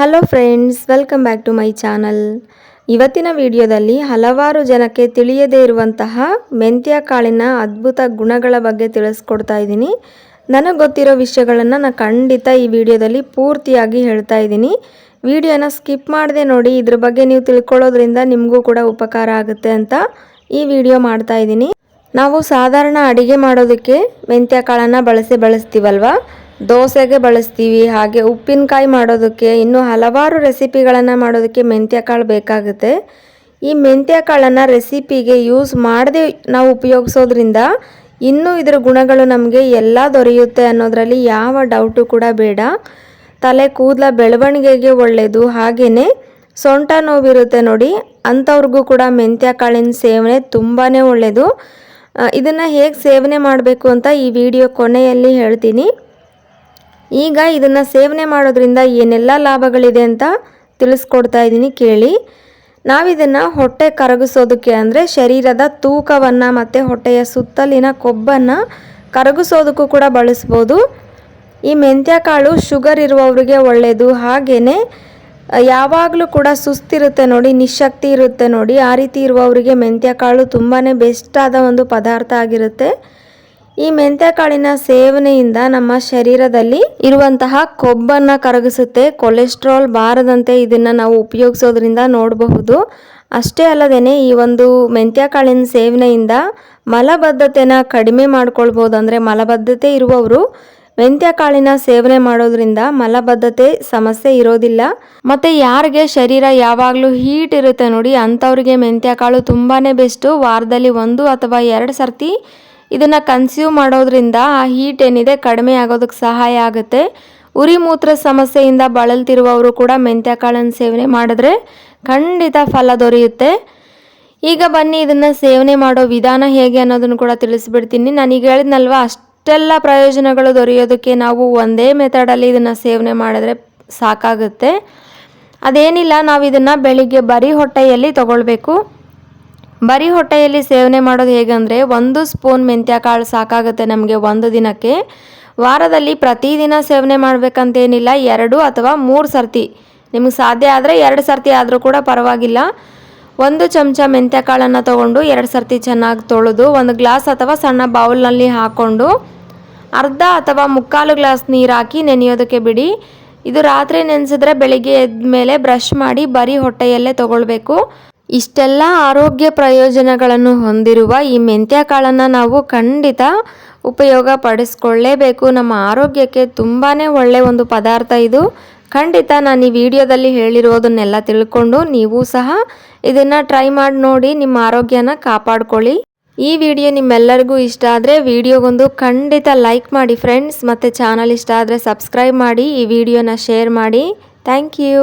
Hello friends welcome back to my channel ಇವತ್ತಿನ ವಿಡಿಯೋದಲ್ಲಿ ಹಲವಾರು ಜನಕ್ಕೆ ತಿಳಿಯದೇ ಇರುವಂತಹ ಮೆಂತ್ಯ ಕಾಳಿನ ಅದ್ಭುತ ಗುಣಗಳ ಬಗ್ಗೆ ತಿಳಿಸ್ಕೊಡ್ತಾ ಇದ್ದೀನಿ. ನನಗೆ ಗೊತ್ತಿರೋ ವಿಷಯಗಳನ್ನು ನಾನು ಖಂಡಿತ ಈ ವಿಡಿಯೋದಲ್ಲಿ ಪೂರ್ತಿಯಾಗಿ ಹೇಳ್ತಾ ಇದ್ದೀನಿ. ವಿಡಿಯೋನ ಸ್ಕಿಪ್ ಮಾಡದೆ ನೋಡಿ, ಇದ್ರ ಬಗ್ಗೆ ನೀವು ತಿಳ್ಕೊಳ್ಳೋದ್ರಿಂದ ನಿಮಗೂ ಕೂಡ ಉಪಕಾರ ಆಗುತ್ತೆ ಅಂತ ಈ ವಿಡಿಯೋ ಮಾಡ್ತಾ ಇದ್ದೀನಿ. ನಾವು ಸಾಧಾರಣ ಅಡಿಗೆ ಮಾಡೋದಕ್ಕೆ ಮೆಂತ್ಯ ಕಾಳನ್ನು ಬಳಸಿ ಬಳಸ್ತೀವಲ್ವಾ? ದೋಸೆಗೆ ಬಳಸ್ತೀವಿ, ಹಾಗೆ ಉಪ್ಪಿನಕಾಯಿ ಮಾಡೋದಕ್ಕೆ ಇನ್ನೂ ಹಲವಾರು ರೆಸಿಪಿಗಳನ್ನು ಮಾಡೋದಕ್ಕೆ ಮೆಂತ್ಯ ಕಾಳು ಬೇಕಾಗುತ್ತೆ. ಈ ಮೆಂತ್ಯ ಕಾಳನ್ನು ರೆಸಿಪಿಗೆ ಯೂಸ್ ಮಾಡದೆ ನಾವು ಉಪಯೋಗಿಸೋದ್ರಿಂದ ಇನ್ನೂ ಇದರ ಗುಣಗಳು ನಮಗೆ ಎಲ್ಲ ದೊರೆಯುತ್ತೆ ಅನ್ನೋದರಲ್ಲಿ ಯಾವ ಡೌಟು ಕೂಡ ಬೇಡ. ತಲೆ ಕೂದಲ ಬೆಳವಣಿಗೆಗೆ ಒಳ್ಳೆಯದು ಹಾಗೆಯೇ ಸೊಂಟ ನೋವಿರುತ್ತೆ ನೋಡಿ, ಅಂಥವ್ರಿಗೂ ಕೂಡ ಮೆಂತ್ಯ ಕಾಳಿನ ಸೇವನೆ ತುಂಬಾ ಒಳ್ಳೆಯದು ಇದನ್ನು ಹೇಗೆ ಸೇವನೆ ಮಾಡಬೇಕು ಅಂತ ಈ ವಿಡಿಯೋ ಕೊನೆಯಲ್ಲಿ ಹೇಳ್ತೀನಿ. ಈಗ ಇದನ್ನು ಸೇವನೆ ಮಾಡೋದ್ರಿಂದ ಏನೆಲ್ಲ ಲಾಭಗಳಿದೆ ಅಂತ ತಿಳಿಸ್ಕೊಡ್ತಾ ಇದ್ದೀನಿ ಕೇಳಿ. ನಾವಿದನ್ನು ಹೊಟ್ಟೆ ಕರಗಿಸೋದಕ್ಕೆ ಅಂದರೆ ಶರೀರದ ತೂಕವನ್ನು ಮತ್ತು ಹೊಟ್ಟೆಯ ಸುತ್ತಲಿನ ಕೊಬ್ಬನ್ನು ಕರಗಿಸೋದಕ್ಕೂ ಕೂಡ ಬಳಸ್ಬೋದು. ಈ ಮೆಂತ್ಯ ಕಾಳು ಶುಗರ್ ಇರುವವರಿಗೆ ಒಳ್ಳೆಯದು ಹಾಗೆಯೇ ಯಾವಾಗಲೂ ಕೂಡ ಸುಸ್ತಿರುತ್ತೆ ನೋಡಿ, ನಿಶಕ್ತಿ ಇರುತ್ತೆ ನೋಡಿ, ಆ ರೀತಿ ಇರುವವರಿಗೆ ಮೆಂತ್ಯ ಕಾಳು ತುಂಬಾ ಬೆಸ್ಟ್ ಆದ ಒಂದು ಪದಾರ್ಥ ಆಗಿರುತ್ತೆ. ಈ ಮೆಂತ್ಯಕಾಳಿನ ಸೇವನೆಯಿಂದ ನಮ್ಮ ಶರೀರದಲ್ಲಿ ಇರುವಂತಹ ಕೊಬ್ಬನ್ನ ಕರಗಿಸುತ್ತೆ, ಕೊಲೆಸ್ಟ್ರಾಲ್ ಬಾರದಂತೆ ಇದನ್ನ ನಾವು ಉಪಯೋಗಿಸೋದ್ರಿಂದ ನೋಡಬಹುದು. ಅಷ್ಟೇ ಅಲ್ಲದೇನೆ ಈ ಒಂದು ಮೆಂತ್ಯಕಾಳಿನ ಸೇವನೆಯಿಂದ ಮಲಬದ್ಧತೆನ ಕಡಿಮೆ ಮಾಡ್ಕೊಳ್ಬೋದು ಅಂದರೆ ಮಲಬದ್ಧತೆ ಇರುವವರು ಮೆಂತ್ಯಕಾಳಿನ ಸೇವನೆ ಮಾಡೋದ್ರಿಂದ ಮಲಬದ್ಧತೆ ಸಮಸ್ಯೆ ಇರೋದಿಲ್ಲ. ಮತ್ತು ಯಾರಿಗೆ ಶರೀರ ಯಾವಾಗಲೂ ಹೀಟ್ ಇರುತ್ತೆ ನೋಡಿ, ಅಂಥವ್ರಿಗೆ ಮೆಂತ್ಯಕಾಳು ತುಂಬಾ ಬೆಸ್ಟು. ವಾರದಲ್ಲಿ ಒಂದು ಅಥವಾ ಎರಡು ಸರ್ತಿ ಇದನ್ನು ಕನ್ಸ್ಯೂಮ್ ಮಾಡೋದ್ರಿಂದ ಆ ಹೀಟ್ ಏನಿದೆ ಕಡಿಮೆ ಆಗೋದಕ್ಕೆ ಸಹಾಯ ಆಗುತ್ತೆ. ಉರಿ ಮೂತ್ರ ಸಮಸ್ಯೆಯಿಂದ ಬಳಲ್ತಿರುವವರು ಕೂಡ ಮೆಂತ್ಯ ಕಾಳನ್ನು ಸೇವನೆ ಮಾಡಿದ್ರೆ ಖಂಡಿತ ಫಲ ದೊರೆಯುತ್ತೆ. ಈಗ ಬನ್ನಿ ಇದನ್ನು ಸೇವನೆ ಮಾಡೋ ವಿಧಾನ ಹೇಗೆ ಅನ್ನೋದನ್ನು ಕೂಡ ತಿಳಿಸ್ಬಿಡ್ತೀನಿ. ಈಗ ಹೇಳಿದ್ನಲ್ವ, ಅಷ್ಟೆಲ್ಲ ಪ್ರಯೋಜನಗಳು ದೊರೆಯೋದಕ್ಕೆ ನಾವು ಒಂದೇ ಮೆಥಡಲ್ಲಿ ಇದನ್ನು ಸೇವನೆ ಮಾಡಿದ್ರೆ ಸಾಕಾಗುತ್ತೆ. ಅದೇನಿಲ್ಲ, ನಾವು ಇದನ್ನು ಬೆಳಿಗ್ಗೆ ಬರೀ ಹೊಟ್ಟೆಯಲ್ಲಿ ತಗೊಳ್ಬೇಕು. ಬರೀ ಹೊಟ್ಟೆಯಲ್ಲಿ ಸೇವನೆ ಮಾಡೋದು ಹೇಗಂದರೆ ಒಂದು ಸ್ಪೂನ್ ಮೆಂತ್ಯ ಕಾಳು ಸಾಕಾಗುತ್ತೆ ನಮಗೆ ಒಂದು ದಿನಕ್ಕೆ. ವಾರದಲ್ಲಿ ಪ್ರತಿದಿನ ಸೇವನೆ ಮಾಡಬೇಕಂತೇನಿಲ್ಲ, ಎರಡು ಅಥವಾ ಮೂರು ಸರ್ತಿ. ನಿಮಗೆ ಸಾಧ್ಯ ಆದರೆ ಎರಡು ಸರ್ತಿ ಆದರೂ ಕೂಡ ಪರವಾಗಿಲ್ಲ. ಒಂದು ಚಮಚ ಮೆಂತ್ಯ ಕಾಳನ್ನು ತೊಗೊಂಡು ಎರಡು ಸರ್ತಿ ಚೆನ್ನಾಗಿ ತೊಳೆದು, ಒಂದು ಗ್ಲಾಸ್ ಅಥವಾ ಸಣ್ಣ ಬೌಲ್ನಲ್ಲಿ ಹಾಕ್ಕೊಂಡು, ಅರ್ಧ ಅಥವಾ ಮುಕ್ಕಾಲು ಗ್ಲಾಸ್ ನೀರು ಹಾಕಿ ನೆನೆಯೋದಕ್ಕೆ ಬಿಡಿ. ಇದು ರಾತ್ರಿ ನೆನೆಸಿದ್ರೆ ಬೆಳಿಗ್ಗೆ ಎದ್ದ ಮೇಲೆ ಬ್ರಷ್ ಮಾಡಿ ಬರೀ ಹೊಟ್ಟೆಯಲ್ಲೇ ತೊಗೊಳ್ಬೇಕು. ಇಷ್ಟೆಲ್ಲ ಆರೋಗ್ಯ ಪ್ರಯೋಜನಗಳನ್ನು ಹೊಂದಿರುವ ಈ ಮೆಂತ್ಯ ಕಾಳನ್ನು ನಾವು ಖಂಡಿತ ಉಪಯೋಗ ಪಡಿಸ್ಕೊಳ್ಳೇಬೇಕು ನಮ್ಮ ಆರೋಗ್ಯಕ್ಕೆ ತುಂಬಾ ಒಳ್ಳೆಯ ಒಂದು ಪದಾರ್ಥ ಇದು. ಖಂಡಿತ ನಾನು ಈ ವಿಡಿಯೋದಲ್ಲಿ ಹೇಳಿರೋದನ್ನೆಲ್ಲ ತಿಳ್ಕೊಂಡು ನೀವು ಸಹ ಇದನ್ನು ಟ್ರೈ ಮಾಡಿ ನೋಡಿ ನಿಮ್ಮ ಆರೋಗ್ಯನ ಕಾಪಾಡ್ಕೊಳ್ಳಿ. ಈ ವಿಡಿಯೋ ನಿಮ್ಮೆಲ್ಲರಿಗೂ ಇಷ್ಟ ಆದರೆ ವಿಡಿಯೋಗೊಂದು ಖಂಡಿತ ಲೈಕ್ ಮಾಡಿ ಫ್ರೆಂಡ್ಸ್ ಮತ್ತು ಚಾನಲ್ ಇಷ್ಟ ಆದರೆ ಸಬ್ಸ್ಕ್ರೈಬ್ ಮಾಡಿ ಈ ವಿಡಿಯೋನ ಶೇರ್ ಮಾಡಿ. Thank you.